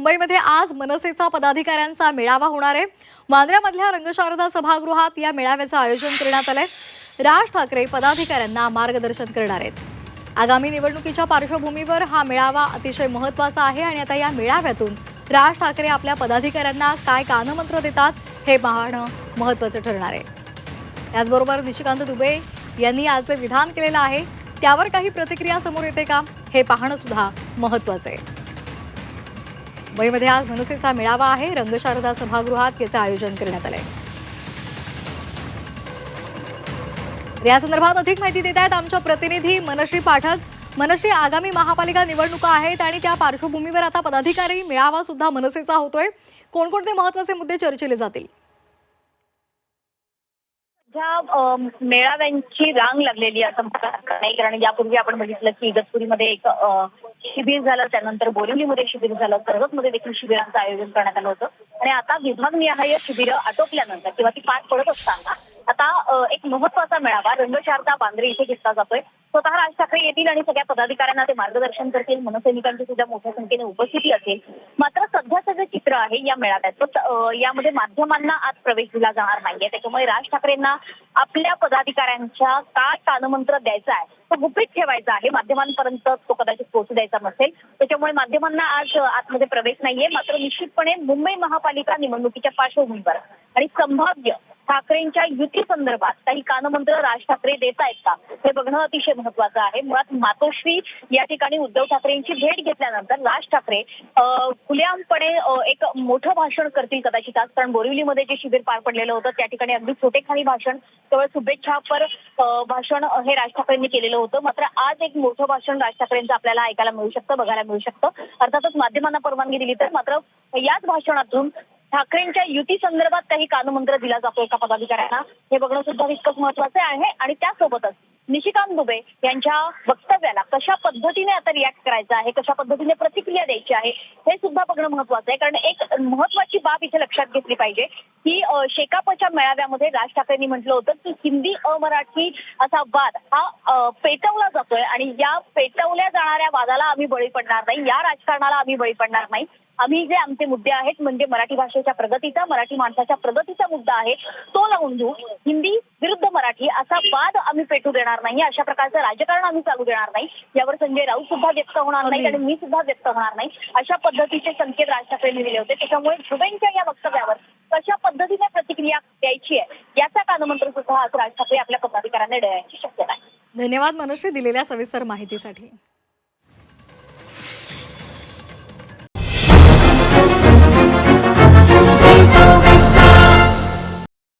मुंबईमध्ये आज मनसेचा पदाधिकाऱ्यांचा मेळावा होणार आहे. वांद्र्यामधल्या रंगशारदा सभागृहात या मेळाव्याचं आयोजन करण्यात आलंय. राज ठाकरे पदाधिकाऱ्यांना मार्गदर्शन करणार आहेत. आगामी निवडणुकीच्या पार्श्वभूमीवर हा मेळावा अतिशय महत्त्वाचा आहे आणि आता या मेळाव्यातून राज ठाकरे आपल्या पदाधिकाऱ्यांना काय कानमंत्र देतात हे पाहणं महत्त्वाचं ठरणार आहे. त्याचबरोबर निशिकांत दुबे यांनी आज जे विधान केलेलं आहे. त्यावर काही प्रतिक्रिया समोर येते का हे पाहणं सुद्धा महत्त्वाचं आहे. मुंबईमध्ये आज मनसेचा मेळावा आहे. रंगशारदा सभागृहात याचं आयोजन करण्यात आलंय. आहे या संदर्भात अधिक माहिती देत आहेत आमच्या प्रतिनिधी मनश्री पाठक. मनश्री आगामी महापालिका निवडणुका आहेत आणि त्या पार्श्वभूमीवर आता पदाधिकारी मेळावा सुद्धा मनसेचा होतोय. कोणकोणते महत्त्वाचे मुद्दे चर्चेले जातील? सध्या मेळाव्यांची रांग लागलेली असं नाही. कारण यापूर्वी आपण बघितलं की इगतपुरीमध्ये एक शिबिर झालं. त्यानंतर बोरिवलीमध्ये शिबिर झालं. कर्जतमध्ये देखील शिबिरांचं आयोजन करण्यात आलं होतं. आणि आता विभागनिहाय शिबिरं आटोपल्यानंतर. किंवा ती पार पडत असताना. आता एक महत्त्वाचा मेळावा रंगशारदा बांद्रे इथे घेतला जातोय. स्वतः राज ठाकरे येतील आणि सगळ्या पदाधिकाऱ्यांना ते मार्गदर्शन करतील मनसैनिकांची सुद्धा मोठ्या संख्येने उपस्थिती असेल. मात्र सध्याचं जे चित्र आहे या मेळाव्यात यामध्ये माध्यमांना आज प्रवेश दिला जाणार नाहीये. त्याच्यामुळे राज ठाकरेंना आपल्या पदाधिकाऱ्यांच्या काय कानमंत्र द्यायचा आहे तो गुपित ठेवायचा आहे. माध्यमांपर्यंत तो कदाचित पोहोचू द्यायचा नसेल. त्याच्यामुळे माध्यमांना आज आतमध्ये प्रवेश नाहीये. मात्र निश्चितपणे मुंबई महापालिका निवडणुकीच्या पार्श्वभूमीवर आणि संभाव्य ठाकरेंच्या युती संदर्भात काही कानमंत्र राज ठाकरे देत आहेत का? हे बघणं अतिशय महत्वाचं आहे. मुळात मातोश्री या ठिकाणी उद्धव ठाकरेंची भेट घेतल्यानंतर राज ठाकरे अ, खुलेआमपणे एक मोठं भाषण करतील कदाचित आज. कारण बोरिवलीमध्ये जे शिबिर पार पडलेलं होतं त्या ठिकाणी अगदी छोटेखानी भाषण केवळ शुभेच्छापर भाषण हे राज ठाकरेंनी केलेलं होतं. मात्र आज एक मोठं भाषण राज ठाकरेंचं आपल्याला ऐकायला मिळू शकतं बघायला मिळू शकतं. अर्थातच माध्यमांना परवानगी दिली तर मात्र याच भाषणातून ठाकरेंच्या युती संदर्भात काही कानमंत्र दिला जातोय का पदाधिकाऱ्यांना. हे बघणं सुद्धा तितकंच महत्वाचं आहे आणि त्यासोबतच निशिकांत दुबे यांच्या वक्तव्याला कशा पद्धतीने आता रिॲक्ट करायचं आहे? कशा पद्धतीने प्रतिक्रिया द्यायची आहे? हे सुद्धा बघणं महत्वाचं आहे. कारण एक महत्वाची बाब इथे लक्षात घेतली पाहिजे की शेकापच्या मेळाव्यामध्ये राज ठाकरेंनी म्हटलं होतं की हिंदी अमराठी असा वाद हा पेटवला जातोय आणि या पेटवल्या जाणाऱ्या वादाला आम्ही बळी पडणार नाही. या राजकारणाला आम्ही बळी पडणार नाही. आम्ही जे आमचे मुद्दे आहेत म्हणजे मराठी भाषेच्या प्रगतीचा मराठी माणसाच्या प्रगतीचा मुद्दा आहे तो लावून घेऊ हिंदी विरुद्ध मराठी असा वाद आम्ही पेटू देणार नाही अशा प्रकारचं राजकारण आम्ही चालू देणार नाही. यावर संजय राऊत सुद्धा व्यक्त होणार नाही. आणि मी सुद्धा व्यक्त होणार नाही. अशा पद्धतीचे संकेत राज ठाकरेंनी दिले होते. त्याच्यामुळे जुबेंच्या या वक्तव्यावर कशा पद्धतीने प्रतिक्रिया द्यायची आहे याचा कानमंत्र सुद्धा आज राज ठाकरे आपल्या पदाधिकाऱ्यांना देण्याची शक्यता आहे. धन्यवाद मनश्री दिलेल्या सविस्तर माहितीसाठी.